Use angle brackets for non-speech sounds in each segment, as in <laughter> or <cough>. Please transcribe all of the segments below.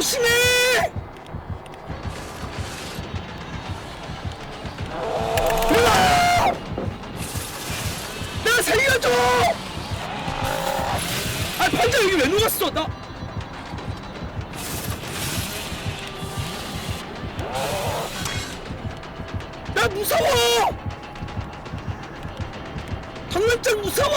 조심해! 일로와! 나 살려줘! 아 반장 여기 왜 누웠어? 나 나 무서워! 장난장 무서워!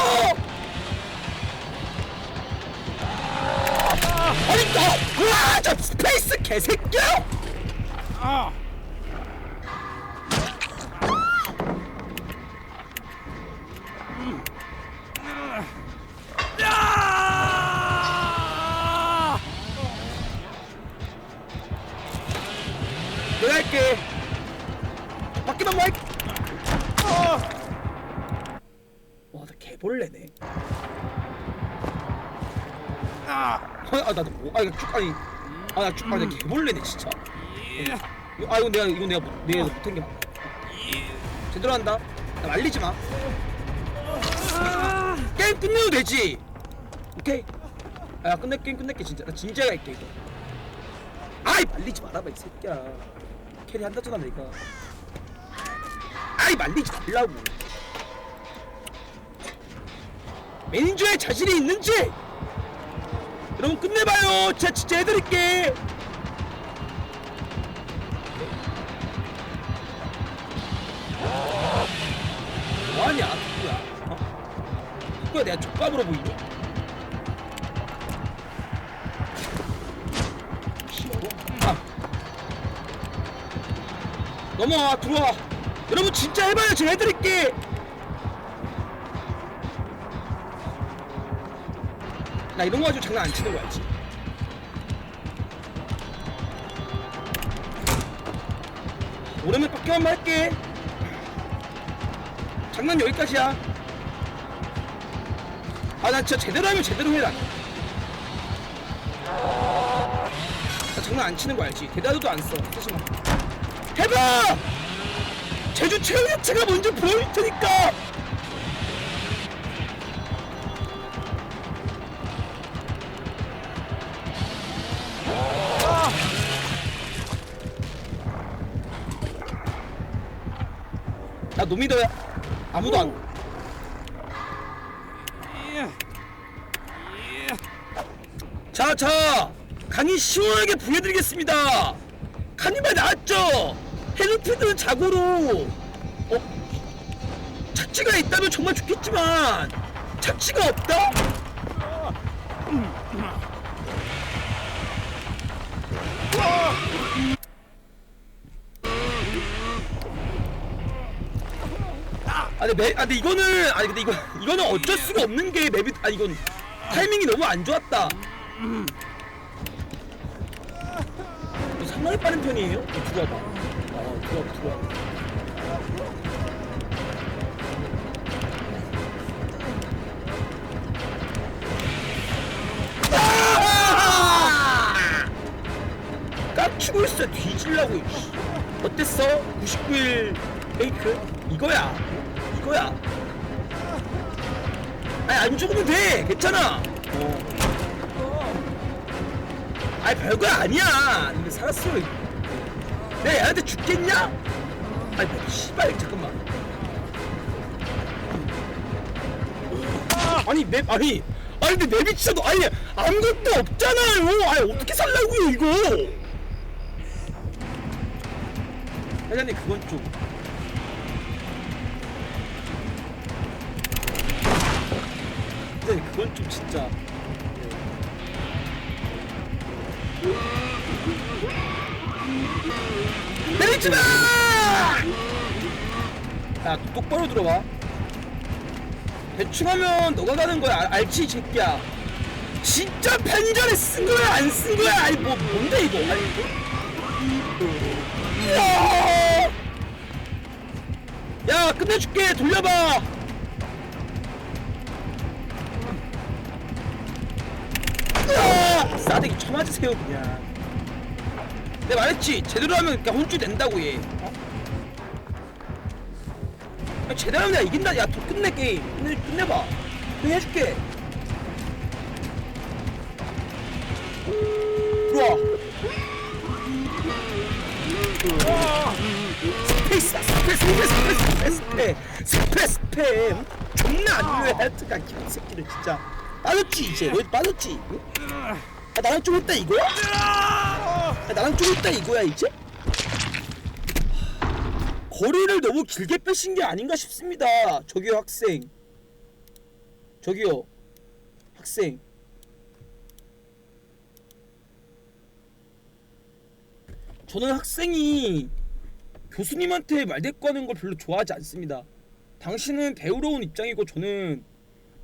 아니 너! 으아! 저 스페이스 개새끼야! 아. 야! 내가 할게 밖에만 와! 와나 개벌레네 아. 아 나도 뭐, 아 이거 쭉 아니 아나 쭉, 아나 개벌레네 진짜. 예. 이거- 아 이거 내가 이거 내가 못- 내가 못한 게 맞다 제대로 한다. 나 말리지 마. 아. 게임 끝내도 되지. 오케이? 아 끝내 게임 끝낼게 진짜. 나 진지하게 할게 이거. 아이 말리지 말아봐 이 새끼야. 캐리 한다잖아 내가. 아이 말리지 말라고. 매니저에 자신이 있는지 여러분 끝내봐요 제가 진짜 해드릴게 뭐하냐 누구야 어? 누구야 내가 족밥으로 보이니? 아. 넘어와 들어와 여러분 진짜 해봐요 제가 해드릴게 나 이런 거 가지고 장난 안 치는 거 알지? 오랜만에 밖에 한번 할게 장난 여기까지야. 아, 나 진짜 제대로 하면 제대로 해라. 나 장난 안 치는 거 알지? 대다도도 안 써. 쓰지 마. 해봐! 제주 야채가 먼저 보일 테니까! 노미더야. 아무도 안. 예. 예. 자, 자, 강의 시원하게 부해드리겠습니다. 카니발 나왔죠? 헬리피드 자고로, 어? 착지가 있다면 정말 좋겠지만, 착지가 없다? 아, 아, 근데 이거는, 아니, 근데 이거, 이거는 어쩔 수가 없는 게 맵이, 아, 이건 타이밍이 너무 안 좋았다. 뭐 상당히 빠른 편이에요? 어, 들어와봐. 아, 들어와봐, 들어와봐. 아! 깜치고 있어 뒤질라고. 어땠어? 99일 페이크? 이거야 이 거야. 아니 안 죽으면 돼. 괜찮아. 어. 아니 별거 아니야. 근데 살았어. 내가 얘한테 죽겠냐? 아니 뭐 씨발 잠깐만. 아니 맵 아니 아니 근데 맵이 진짜 너- 아니 아무것도 없잖아요. 아니 어떻게 살라고요 이거? 회장님 그건 좀 그건 좀 진짜 내리지 마! 야, 똑바로 들어봐. 대충 하면 너가 가는 거야. 알, 알지, 이 새끼야. 진짜 편전에 쓴 거야, 안 쓴 거야? 아니, 뭐, 뭔데, 이거? 아니, 야! 야, 끝내줄게. 돌려봐. 싸대기 쳐맞으세요, 그냥. 내가 말했지. 제대로 하면 그냥 혼쭐 낸다고 얘. 어? 제대로 하면 내가 이긴다. 야 도- 끝내 게임. 끝내, 끝내봐. 그냥 해줄게. 들어와. 스페이스 스페이스 스페이스 스페이스 스페이스 스페이스 존나 안 헤트가 기분 새끼들 진짜. 빠졌지 이제. 너희 빠졌지? 응? 아 나랑 좀 했다 이거야? 아, 나랑 좀 했다 이거야 이제? 거리를 너무 길게 빼신 게 아닌가 싶습니다. 저기요 학생. 저기요 학생. 저는 학생이 교수님한테 말대꾸하는 걸 별로 좋아하지 않습니다. 당신은 배우러 온 입장이고 저는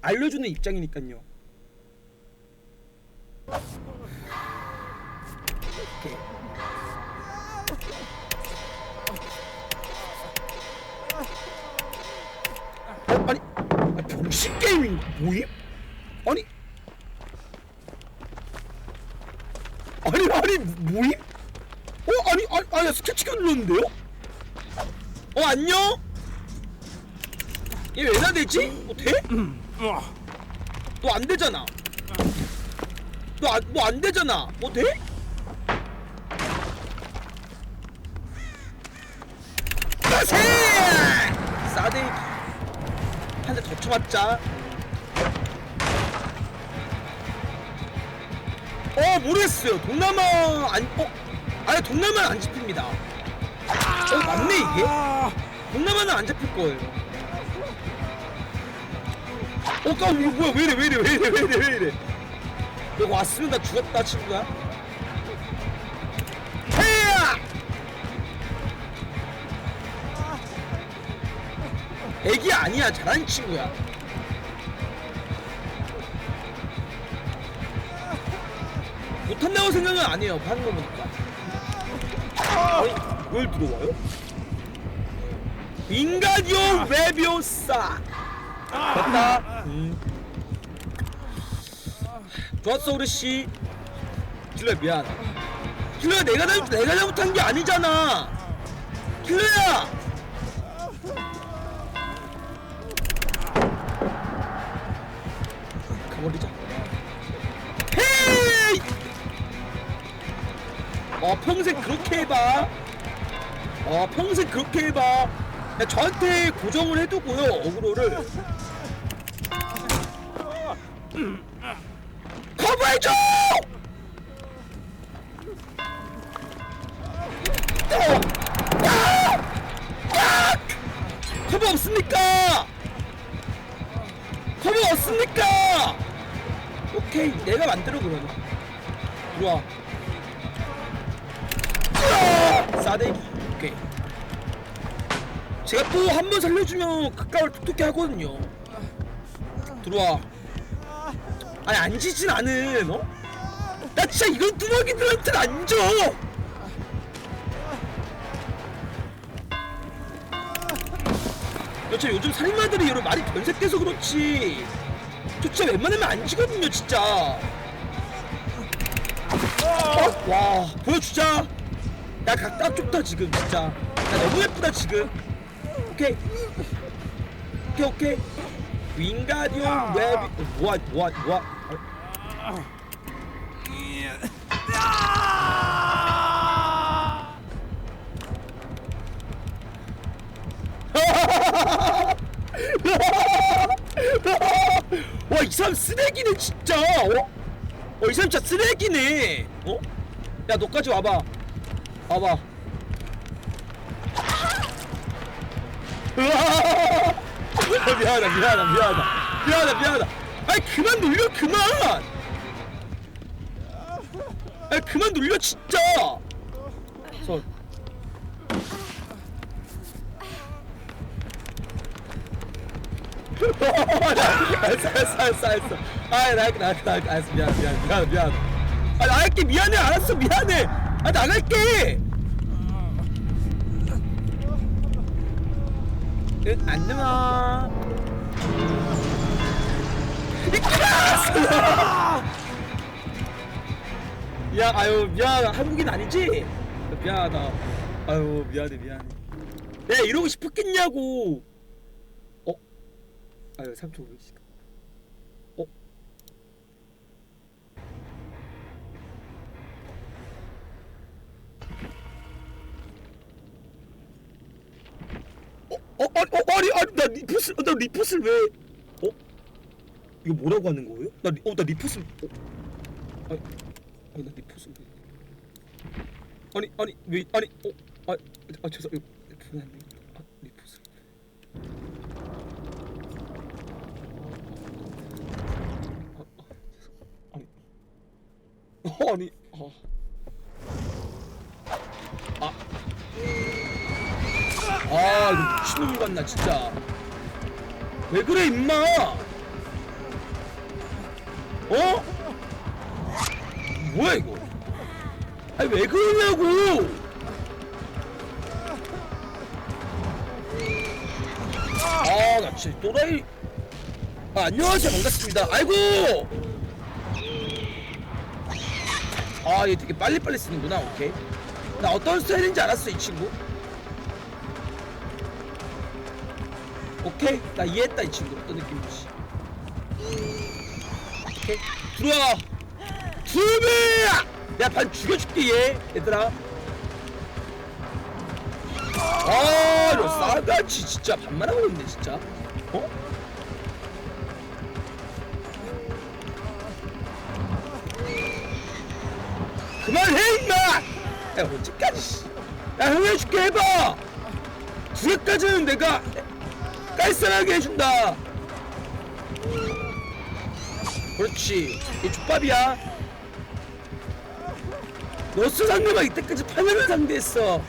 알려주는 입장이니까요 게임인 뭐임? 아니, 아니 아니 뭐임? 어 아니 아니 아니 스케치가 눌렀는데요? 어 안녕? 얘 왜? 뭐 돼? 어. 너안 되잖아. 안 되잖아. 뭐 돼? 가세! 싸대기 한대 더 쳐맞자. 어 모르겠어요. 동남아 안 어? 아니 동남아 안 잡힙니다. 어 맞네 이게. 아, 동남아는 안 잡힐 거예요. 어, 까 이거 뭐야? 왜 이래? 왜 이래? 왜 이래? 왜 이래? 왜 이래? 너 왔으면 나 죽었다, 친구야. 애기 아니야, 잘하는 친구야. 못한다고 생각은 안 해요, 하는 거 보니까. 아니, 왜 들어와요? 윙가디오 레비오사. 됐다. 음. 좋았어 우리 씨. 킬러야 미안. 킬러야 내가 잘못 내가 잘못한 게 아니잖아. 킬러야! 가버리자 어 평생 그렇게 해봐. 어 평생 그렇게 해봐. 야, 저한테 고정을 해두고요 어그로를. 커버해줘! 커버 없습니까? 커버 없습니까? 오케이 내가 만들어 그러면. 들어와 싸대기 오케이 제가 또 한 번 살려주면 가까울 톡톡히 하거든요. 들어와. 아니 안 지진 않은 어? 나 진짜 이런 뚜벅이들한테는 안 줘. 여차 요즘 살인마들이 여러 말이 변색돼서 그렇지. 저 진짜 웬만하면 안 지거든요 진짜. 어? 와 보여주자. 야 각각 좁다 지금 진짜. 야 너무 예쁘다 지금. 오케이 오케이 오케이 윙가디온 웹 뭐야 뭐야 뭐야 예. 아! 와이 사람 쓰레기네 진짜 어? 어 이 사람 진짜 쓰레기네 어? 야 너까지 와봐 와봐. 으아! 미안하다 미안하다 미안하다 미안하다 미안하다 아이 그만 놀려 그만! 아이 그만 놀려 진짜! 설. <laughs> 알았어 알았어 알았어 알았어 아이 나갈게 나갈게 나갈게. 알았어 미안 미안 미안 미안 아 나갈게 미안해 알았어 미안해 아 나갈게 응, 안 넘어. 이끼라! 야, 아유, 미안. 한국인 아니지? 미안하다. 아유, 미안해, 미안해. 내가 이러고 싶었겠냐고. 어? 아유, 삼촌 왜시 리포스 어, 나 리포스를 왜 어? 이거 뭐라고 하는 거예요? 나, 리, 어, 나 리포스 어? 아니, 아니 나 리포스 왜 아니 아니 왜 아니 어? 아, 아 죄송 이거 불안해 아 리포스 아, 아 죄송 아니 어, 아니 아 아. 아 이거 미친놈 같나 진짜. 왜 그래 임마? 어? 뭐야 이거? 아니 왜 그러냐고! 아나 진짜 또라이. 아 안녕하세요. 반갑습니다. 아이고! 아 얘 되게 빨리빨리 쓰는구나. 오케이. 나 어떤 스타일인지 알았어 이 친구 오케이? 나 이해했다 이 친구. 어떤 느낌인지. 오케이. 들어와. 두배야 내가 반 죽여줄게 얘. 얘들아. 아 이거 싸가지 진짜 반말 하고 있네 진짜. 어? 그만해 임마! 야 언제까지 씨. 야 형이 해줄게 해봐! 두 개까지는 내가 깔쌈하게 해준다. 그렇지. 이 족밥이야. 너스 상대가 이때까지 파면을 상대했어.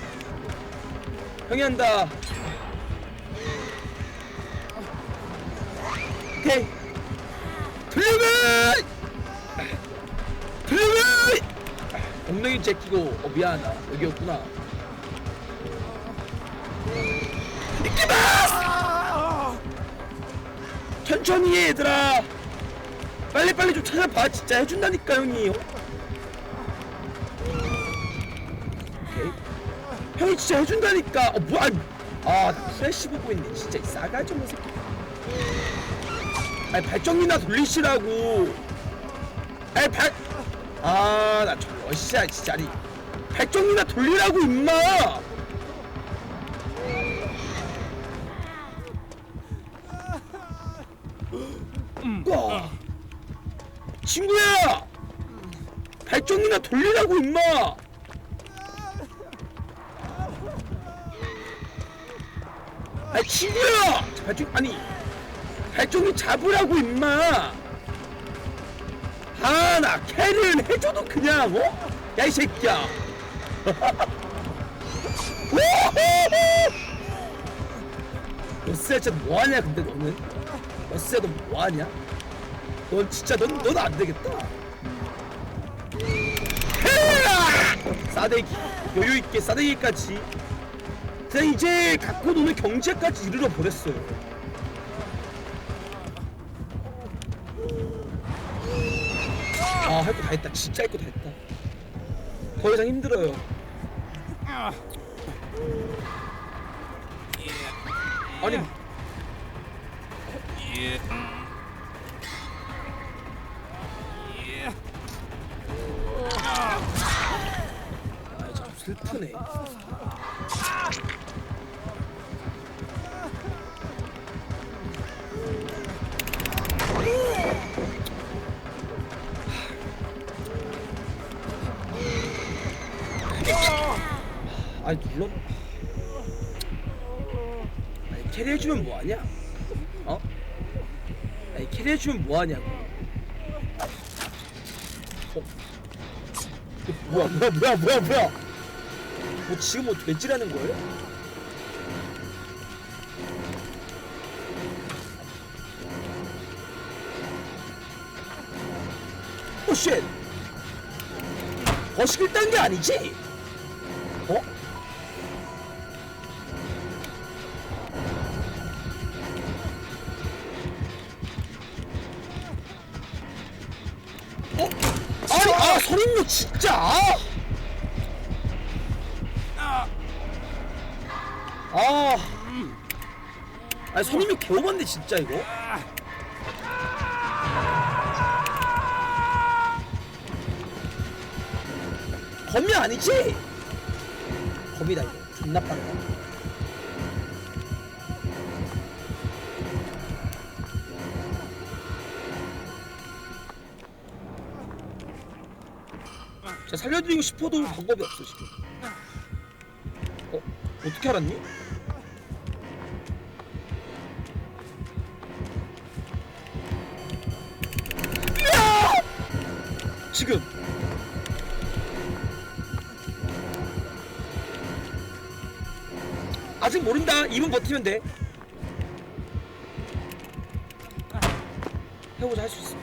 형이 한다. 오케이. 들리면 들리면 엉덩이 제끼고. 어 미안하다. 여기였구나. 이끼마 천천히 해 얘들아. 빨리빨리 좀 찾아봐. 진짜 해준다니까 형이 어? 오케이. 형이 진짜 해준다니까. 어 뭐야 아나 프레쉬 보고 있네. 진짜 이 싸가지 없는 새끼. 아니 발정이나 돌리시라고. 아니 발 아나 저거 진짜 아니. 발정이나 돌리라고 임마 와 친구야! 발정이나 돌리라고 임마! 아니 친구야! 발정 아니 발정이 잡으라고 임마! 아나 캐리를 해줘도 그냥 어? 야 이 새끼야! <laughs> 너스야 진짜 뭐하냐 근데 너는? 너스야 너 뭐하냐 넌 진짜 넌, 넌 안 되겠다. 헤야! 싸대기 여유있게 싸대기까지. 그냥 이제 갖고 노는 경제까지 이르러 버렸어요. 아 할 거 다 했다. 진짜 할 거 다 했다. 더 이상 힘들어요 좀 슬프네. 아니 눌러. 아니 캐리 해주면 뭐하냐? 어? 아니 캐리 해주면 뭐하냐고. 어? 뭐야 뭐야 뭐야 뭐야 뭐 지금 뭐 돼지라는 거예요? 오쉣 거시길 딴게 아니지? 어? 어? 아니 아 서린요 진짜 아 아. 아니 손님이 개오반데 진짜 이거. 범이 아니지? 범이다 이거. 존나 빠르다. 자 살려드리고 싶어도 방법이 없어 지금. 어 어떻게 알았니? 지금. 아직 모른다. 2분 버티면 돼. 해보자 할 수 있어.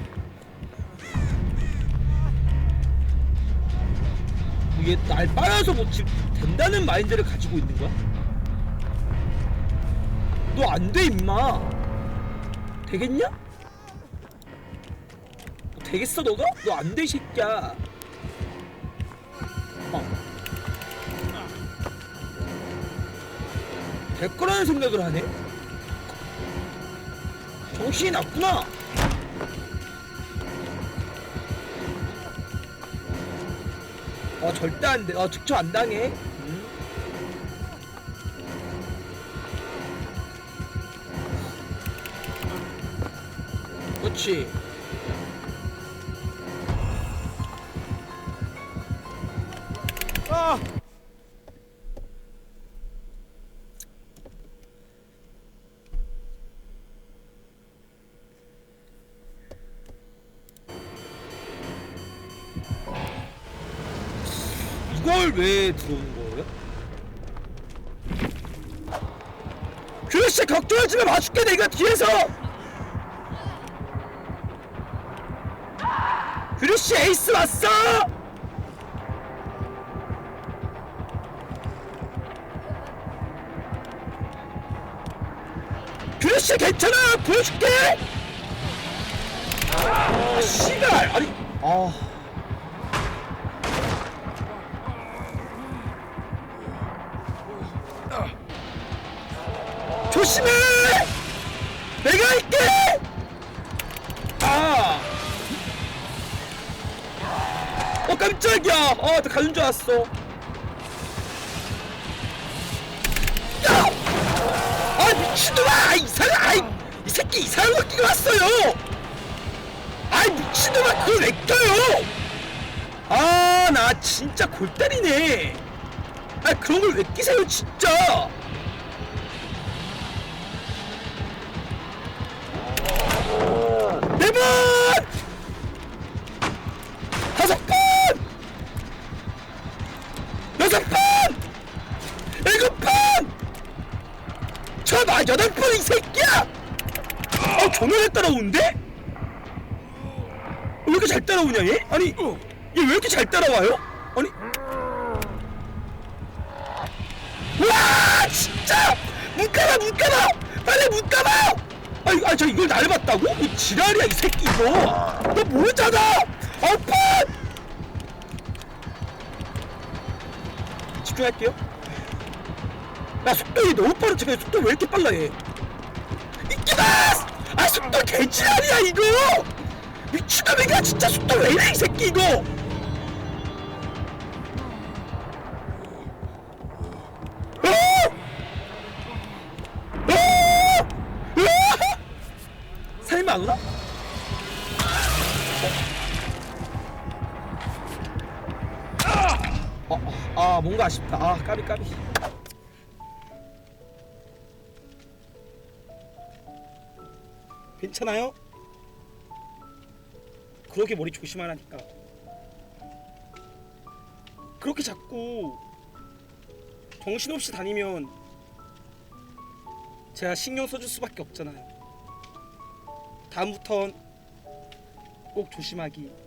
이게 날 빨아서 뭐 지- 된다는 마인드를 가지고 있는 거야? 너 안 돼 임마. 되겠냐? 뭐 되겠어 너가? 너 안 돼 새끼야 어. 될 거라는 생각을 하네 정신이 났구나 어 절대 안 돼. 어 즉초 안 당해. 음. 그렇지. 들어오는 거예요? 규씨 걱정하지 마 봐줄게 내가 뒤에서. 규씨 에이스 왔어. 규씨 괜찮아 보여줄게. 아 씨발 아니 아. 조심해! 내가 할게! 아! 어 깜짝이야! 어, 나 가는 줄 알았어. 야! 아 미친놈아! 이상한 아이 이 새끼 이상한 거 끼고 왔어요! 아이 미친놈아 그걸 왜 껴요! 아 나 진짜 골 때리네. 아 그런 걸 왜 끼세요 진짜! 네 번! 다섯 번! 여섯 번! 일곱 번! 쳐봐 여덟 번이 새끼야! 어 정면에 따라오는데? 왜 이렇게 잘 따라오냐 얘? 아니 얘 왜 이렇게 잘 따라와요? 아니 와 진짜 문 감아 문 감아 빨리 문 감아 아니 아저 이걸 날 봤다고? 이 지랄이야 이 새끼 이거. 너 모르잖아! 아파! 집중할게요. 야 속도이 너무 빠르지 왜 속도 왜 이렇게 빨라 얘? 이끼다! 아 속도 개지랄이야 이거! 미친놈이가 진짜. 속도 왜 이래 이 새끼 이거 오나? 어, 어, 아 뭔가 아쉽다 아 까비 까비 괜찮아요? 그렇게 머리 조심하라니까 그렇게 자꾸 정신없이 다니면 제가 신경 써줄 수밖에 없잖아요 다음부턴 꼭 조심하기